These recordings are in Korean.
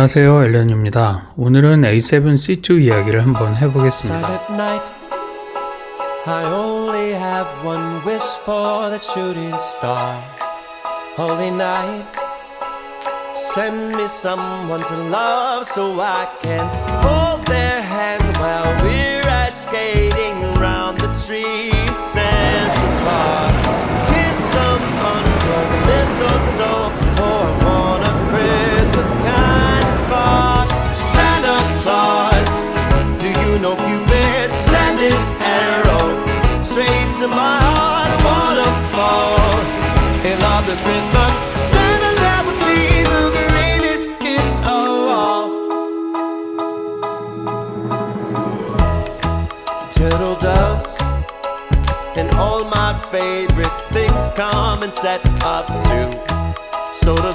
안녕하세요 엘렌입니다. 오늘은 A7C2 이야기를 한번 해보겠습니다.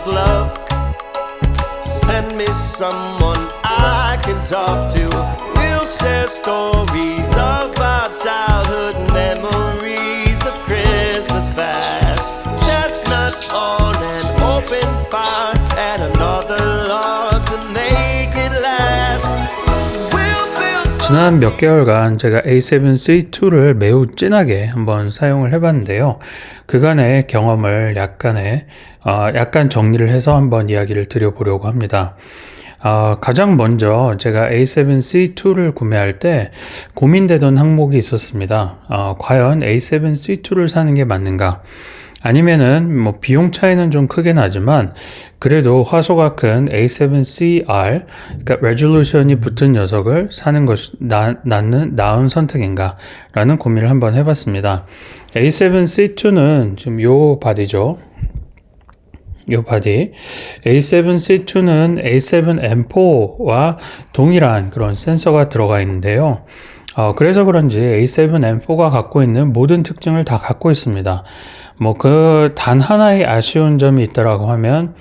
Love. Send me someone I can talk to. We'll share stories of our childhood memories of Christmas past. Chestnuts on an 지난 몇 개월간 제가 A7C2를 매우 진하게 한번 사용을 해봤는데요. 그간의 경험을 약간의 어, 약간 정리를 해서 한번 이야기를 드려보려고 합니다. 어, 가장 먼저 제가 A7C2를 구매할 때 고민되던 항목이 있었습니다. 어, 과연 A7C2를 사는 게 맞는가? 아니면은 뭐 비용 차이는 좀 크게 나지만 그래도 화소가 큰 A7CR 그러니까 레졸루션이 붙은 녀석을 사는 것이 나, 낫는 나은 선택인가라는 고민을 한번 해봤습니다. A7C2는 지금 요 바디죠. 요 바디 A7C2는 A7M4와 동일한 그런 센서가 들어가 있는데요. 어, 그래서 그런지 A7M4가 갖고 있는 모든 특징을 다 갖고 있습니다. 뭐 그 단 하나의 아쉬운 점이 있다라고 하면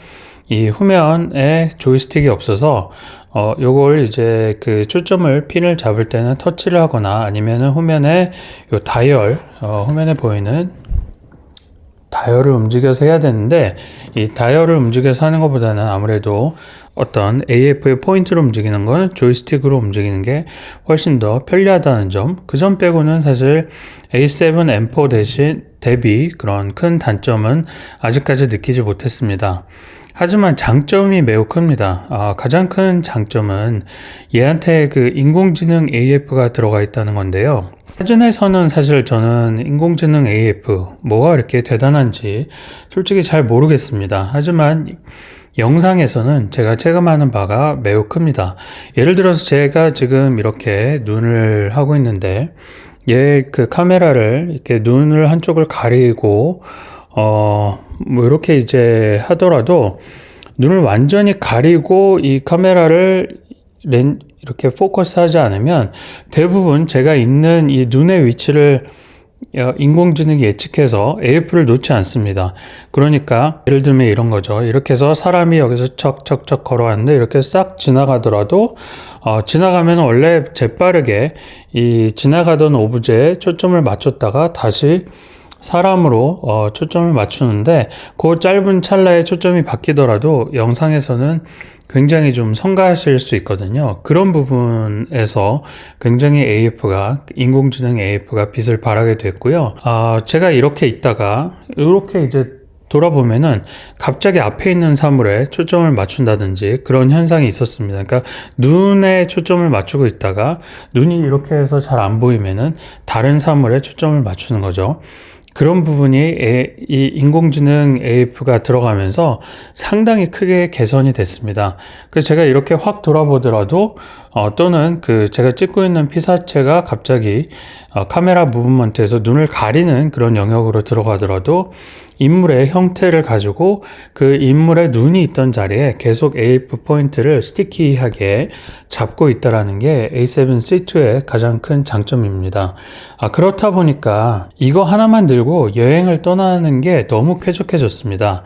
이 후면에 조이스틱이 없어서 어 요걸 이제 그 초점을 핀을 잡을 때는 터치를 하거나 아니면은 후면에 요 다이얼 어 후면에 보이는 다이얼을 움직여서 해야 되는데 이 다이얼을 움직여서 하는 것보다는 아무래도 어떤 AF의 포인트로 움직이는 건 조이스틱으로 움직이는 게 훨씬 더 편리하다는 점. 그 점 빼고는 사실 A7 M4 대신 대비 그런 큰 단점은 아직까지 느끼지 못했습니다. 하지만 장점이 매우 큽니다. 아, 가장 큰 장점은 얘한테 그 인공지능 AF가 들어가 있다는 건데요. 사진에서는 사실 저는 인공지능 AF 뭐가 이렇게 대단한지 솔직히 잘 모르겠습니다. 하지만 영상에서는 제가 체감하는 바가 매우 큽니다. 예를 들어서 제가 지금 이렇게 눈을 하고 있는데 얘 그 카메라를 이렇게 눈을 한쪽을 가리고 어 뭐 이렇게 이제 하더라도 눈을 완전히 가리고 이 카메라를 렌 이렇게 포커스하지 않으면 대부분 제가 있는 이 눈의 위치를 어, 인공지능이 예측해서 AF를 놓지 않습니다. 그러니까 예를 들면 이런 거죠. 이렇게 해서 사람이 여기서 척척척 걸어왔는데 이렇게 싹 지나가더라도 어, 지나가면 원래 재빠르게 이 지나가던 오브제에 초점을 맞췄다가 다시 사람으로 어, 초점을 맞추는데 그 짧은 찰나에 초점이 바뀌더라도 영상에서는 굉장히 좀 성가하실 수 있거든요. 그런 부분에서 굉장히 AF가 인공지능 AF가 빛을 발하게 됐고요. 아, 제가 이렇게 있다가 이렇게 이제 돌아보면은 갑자기 앞에 있는 사물에 초점을 맞춘다든지 그런 현상이 있었습니다. 그러니까 눈에 초점을 맞추고 있다가 눈이 이렇게 해서 잘 안 보이면은 다른 사물에 초점을 맞추는 거죠. 그런 부분이 에- 이 인공지능 AF가 들어가면서 상당히 크게 개선이 됐습니다. 그래서 제가 이렇게 확 돌아보더라도 어, 또는 그 제가 찍고 있는 피사체가 갑자기 어, 카메라 무브먼트에서 눈을 가리는 그런 영역으로 들어가더라도 인물의 형태를 가지고 그 인물의 눈이 있던 자리에 계속 AF 포인트를 스티키하게 잡고 있다라는 게 A7C2의 가장 큰 장점입니다. 아, 그렇다 보니까 이거 하나만 들고 여행을 떠나는 게 너무 쾌적해졌습니다.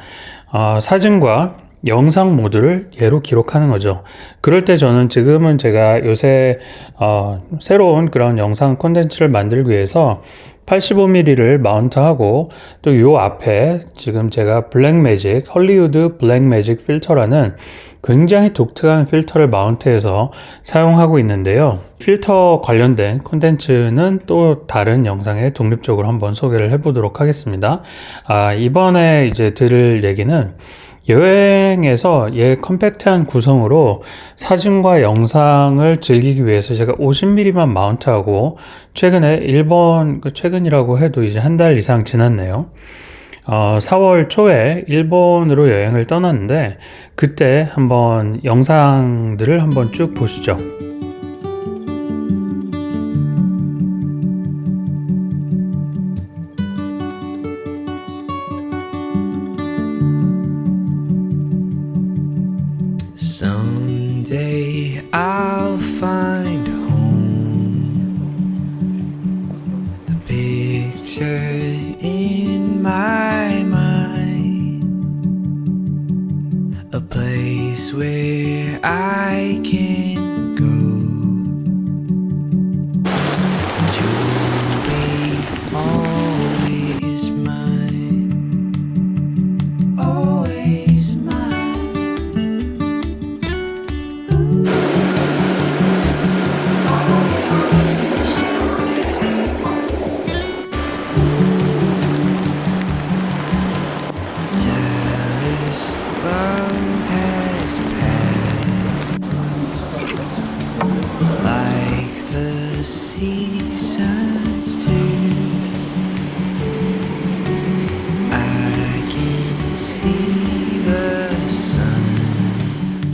아, 사진과 영상 모드를 얘로 기록하는 거죠. 그럴 때 저는 지금은 제가 요새 어, 새로운 그런 영상 콘텐츠를 만들기 위해서 85mm를 마운트하고 또 요 앞에 지금 제가 블랙 매직 헐리우드 블랙 매직 필터라는 굉장히 독특한 필터를 마운트해서 사용하고 있는데요. 필터 관련된 콘텐츠는 또 다른 영상에 독립적으로 한번 소개를 해보도록 하겠습니다. 아, 이번에 이제 들을 얘기는 여행에서 얘 컴팩트한 구성으로 사진과 영상을 즐기기 위해서 제가 50mm만 마운트하고 최근에 일본 그 최근이라고 해도 이제 한 달 이상 지났네요. 어, 4월 초에 일본으로 여행을 떠났는데 그때 한번 영상들을 한번 쭉 보시죠. Someday I'll find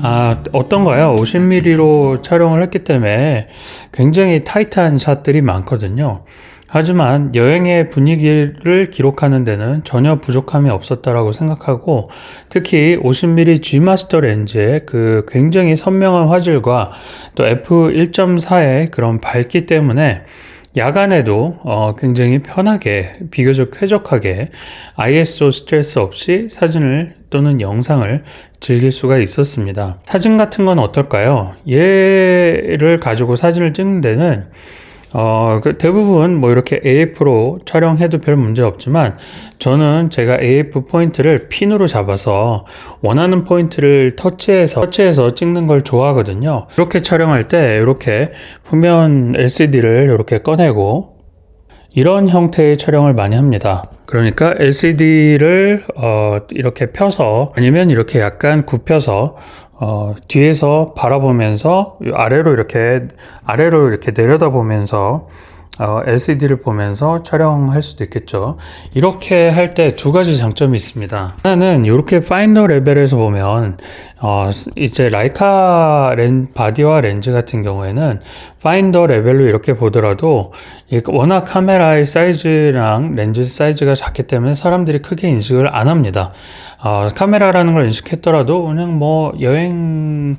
아, 어떤가요? 50mm로 촬영을 했기 때문에 굉장히 타이트한 샷들이 많거든요. 하지만 여행의 분위기를 기록하는 데는 전혀 부족함이 없었다라고 생각하고 특히 50mm G 마스터 렌즈의 그 굉장히 선명한 화질과 또 f1.4의 그런 밝기 때문에 야간에도 어, 굉장히 편하게 비교적 쾌적하게 ISO 스트레스 없이 사진을 또는 영상을 즐길 수가 있었습니다. 사진 같은 건 어떨까요? 얘를 가지고 사진을 찍는 데는 어, 그 대부분 뭐 이렇게 AF로 촬영해도 별 문제 없지만 저는 제가 AF 포인트를 핀으로 잡아서 원하는 포인트를 터치해서 터치해서 찍는 걸 좋아하거든요. 이렇게 촬영할 때 이렇게 후면 LCD를 이렇게 꺼내고 이런 형태의 촬영을 많이 합니다. 그러니까 LCD를 어, 이렇게 펴서 아니면 이렇게 약간 굽혀서 어, 뒤에서 바라보면서 아래로 이렇게 아래로 이렇게 내려다보면서 어, LCD를 보면서 촬영할 수도 있겠죠. 이렇게 할 때 두 가지 장점이 있습니다. 하나는 이렇게 파이너 레벨에서 보면 어, 이제 라이카 렌, 바디와 렌즈 같은 경우에는 파인더 레벨로 이렇게 보더라도 이 워낙 카메라의 사이즈랑 렌즈 사이즈가 작기 때문에 사람들이 크게 인식을 안 합니다. 어, 카메라라는 걸 인식했더라도 그냥 뭐 여행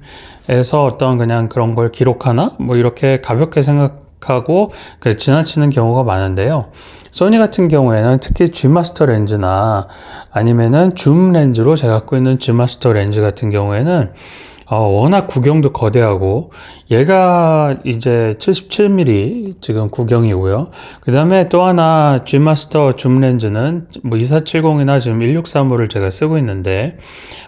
에서 어떤 그냥 그런 걸 기록하나 뭐 이렇게 가볍게 생각 하고 그 지나치는 경우가 많은데요. 소니 같은 경우에는 특히 G 마스터 렌즈나 아니면은 줌 렌즈로 제가 갖고 있는 G 마스터 렌즈 같은 경우에는 어, 워낙 구경도 거대하고 얘가 이제 77mm 지금 구경이고요. 그 다음에 또 하나 G 마스터 줌 렌즈는 뭐 2470이나 지금 1635를 제가 쓰고 있는데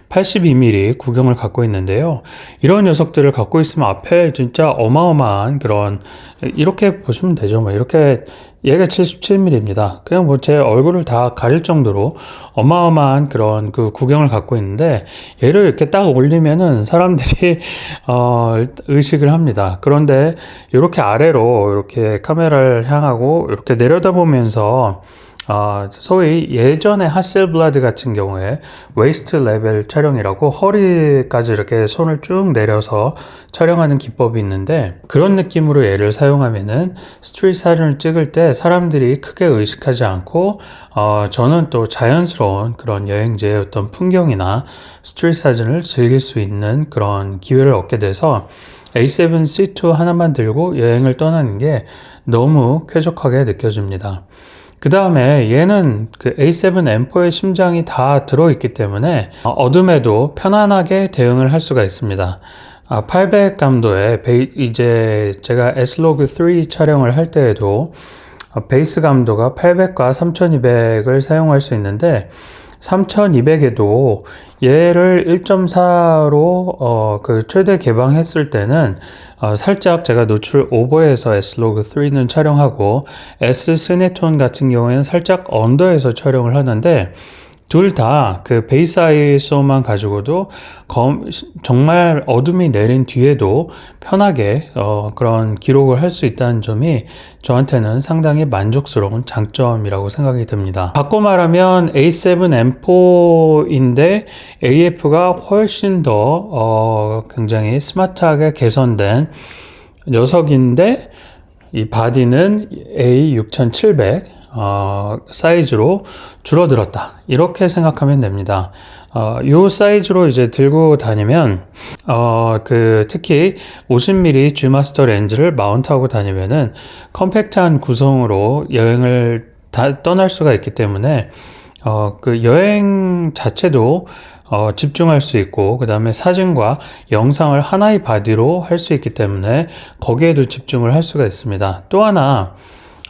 82mm 구경을 갖고 있는데요. 이런 녀석들을 갖고 있으면 앞에 진짜 어마어마한 그런 이렇게 보시면 되죠. 뭐 이렇게 얘가 77mm입니다. 그냥 뭐 제 얼굴을 다 가릴 정도로 어마어마한 그런 그 구경을 갖고 있는데 얘를 이렇게 딱 올리면은 사람들이 어 의식을 합니다. 그런데 이렇게 아래로 이렇게 카메라를 향하고 이렇게 내려다보면서 아, 소위 예전에 하셀블라드 같은 경우에 웨이스트 레벨 촬영이라고 허리까지 이렇게 손을 쭉 내려서 촬영하는 기법이 있는데 그런 느낌으로 얘를 사용하면은 스트릿 사진을 찍을 때 사람들이 크게 의식하지 않고 어, 저는 또 자연스러운 그런 여행지의 어떤 풍경이나 스트릿 사진을 즐길 수 있는 그런 기회를 얻게 돼서 A7C2 하나만 들고 여행을 떠나는 게 너무 쾌적하게 느껴집니다. 그 다음에 얘는 그 A7M4의 심장이 다 들어있기 때문에 어, 어둠에도 편안하게 대응을 할 수가 있습니다. 아, 800 감도의 베이, 이제 제가 Slog 3 촬영을 할 때에도 어, 베이스 감도가 800과 3200을 사용할 수 있는데 3200에도 얘를 1.4로 어, 그 최대 개방했을 때는 어, 살짝 제가 노출 오버해서 S로그 3는 촬영하고 S 스네톤 같은 경우에는 살짝 언더해서 촬영을 하는데 둘 다그 아이소만 가지고도 검, 정말 어둠이 내린 뒤에도 편하게 어, 그런 기록을 할 수 있다는 점이 저한테는 상당히 만족스러운 장점이라고 생각이 듭니다. 바꿔 말하면 A7M4인데 AF가 훨씬 더 어, 굉장히 스마트하게 개선된 녀석인데 이 바디는 A6700 어, 사이즈로 줄어들었다. 이렇게 생각하면 됩니다. 어, 요 사이즈로 이제 들고 다니면, 어, 그, 특히 50mm G 마스터 렌즈를 마운트하고 다니면은 컴팩트한 구성으로 여행을 다 떠날 수가 있기 때문에, 어, 그 여행 자체도 어, 집중할 수 있고, 그 다음에 사진과 영상을 하나의 바디로 할 수 있기 때문에 거기에도 집중을 할 수가 있습니다. 또 하나,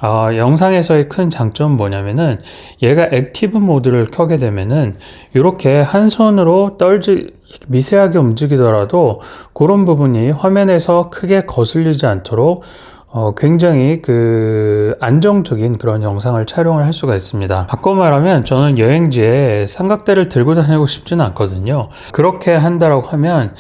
어, 영상에서의 큰 장점은 뭐냐면은 얘가 액티브 모드를 켜게 되면은 이렇게 한 손으로 떨지 미세하게 움직이더라도 그런 부분이 화면에서 크게 거슬리지 않도록 어, 굉장히 그 안정적인 그런 영상을 촬영을 할 수가 있습니다. 바꿔 말하면 저는 여행지에 삼각대를 들고 다니고 싶지는 않거든요. 그렇게 한다라고 하면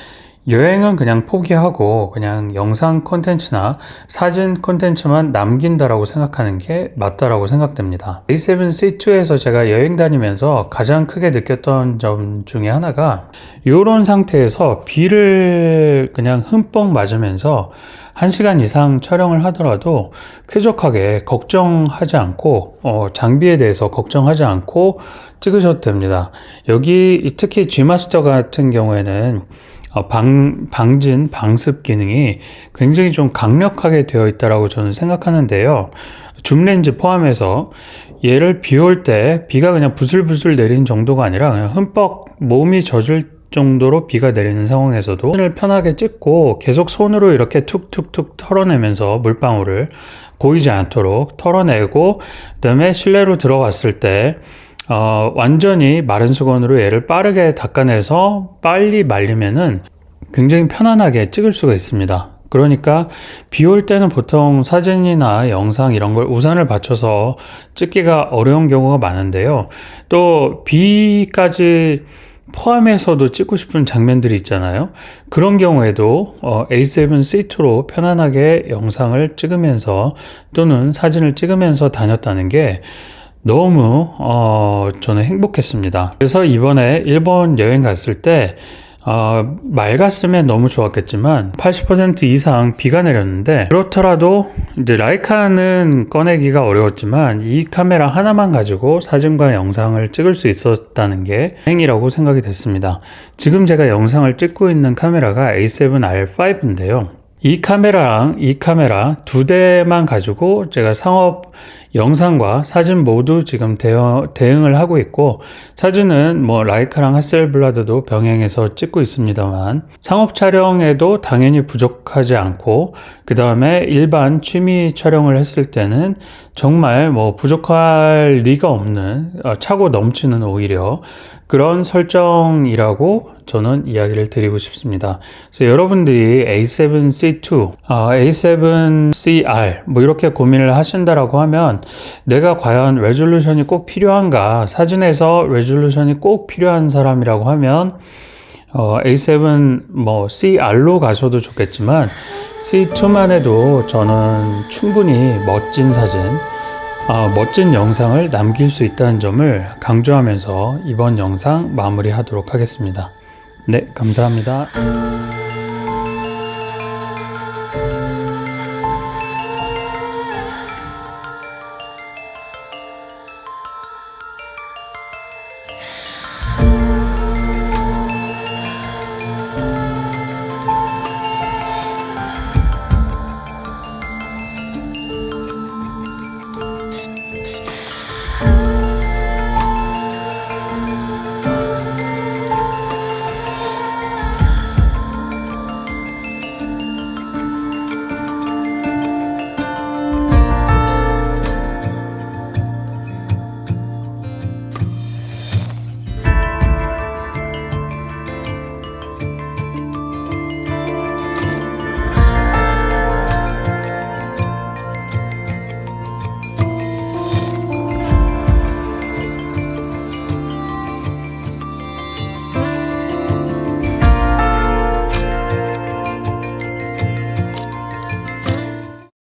여행은 그냥 포기하고 그냥 영상 콘텐츠나 사진 콘텐츠만 남긴다라고 생각하는 게 맞다라고 생각됩니다. A7C2에서 제가 여행 다니면서 가장 크게 느꼈던 점 중에 하나가 이런 상태에서 비를 그냥 흠뻑 맞으면서 1시간 이상 촬영을 하더라도 쾌적하게 걱정하지 않고 어, 장비에 대해서 걱정하지 않고 찍으셔도 됩니다. 여기 특히 G마스터 같은 경우에는 어, 방, 방진, 방습 기능이 굉장히 좀 강력하게 되어 있다라고 저는 생각하는데요. 줌 렌즈 포함해서 얘를 비 올 때 비가 그냥 부슬부슬 내리는 정도가 아니라 그냥 흠뻑 몸이 젖을 정도로 비가 내리는 상황에서도 사진을 편하게 찍고 계속 손으로 이렇게 툭툭툭 털어내면서 물방울을 고이지 않도록 털어내고 그다음에 실내로 들어갔을 때 어, 완전히 마른 수건으로 얘를 빠르게 닦아내서 빨리 말리면은 굉장히 편안하게 찍을 수가 있습니다. 그러니까 비 올 때는 보통 사진이나 영상 이런 걸 우산을 받쳐서 찍기가 어려운 경우가 많은데요. 또 비까지 포함해서도 찍고 싶은 장면들이 있잖아요. 그런 경우에도 어, A7C2로 편안하게 영상을 찍으면서 또는 사진을 찍으면서 다녔다는 게 너무 어, 저는 행복했습니다. 그래서 이번에 일본 여행 갔을 때 어, 맑았으면 너무 좋았겠지만 80% 이상 비가 내렸는데 그렇더라도 이제 라이카는 꺼내기가 어려웠지만 이 카메라 하나만 가지고 사진과 영상을 찍을 수 있었다는 게 다행이라고 생각이 됐습니다. 지금 제가 영상을 찍고 있는 카메라가 A7R5인데요. 이 카메라랑 이 카메라 두 대만 가지고 제가 상업 영상과 사진 모두 지금 대응, 대응을 하고 있고 사진은 뭐 라이카랑 하셀블라드도 병행해서 찍고 있습니다만 상업 촬영에도 당연히 부족하지 않고 그 다음에 일반 취미 촬영을 했을 때는 정말 뭐 부족할 리가 없는 어, 차고 넘치는 오히려 그런 설정이라고 저는 이야기를 드리고 싶습니다. 그래서 여러분들이 A7C2, 아, A7CR 뭐 이렇게 고민을 하신다라고 하면 내가 과연 레졸루션이 꼭 필요한가? 사진에서 레졸루션이 꼭 필요한 사람이라고 하면 어, A7 뭐 CR로 가셔도 좋겠지만 C2만 해도 저는 충분히 멋진 사진, 어, 멋진 영상을 남길 수 있다는 점을 강조하면서 이번 영상 마무리하도록 하겠습니다. 네, 감사합니다.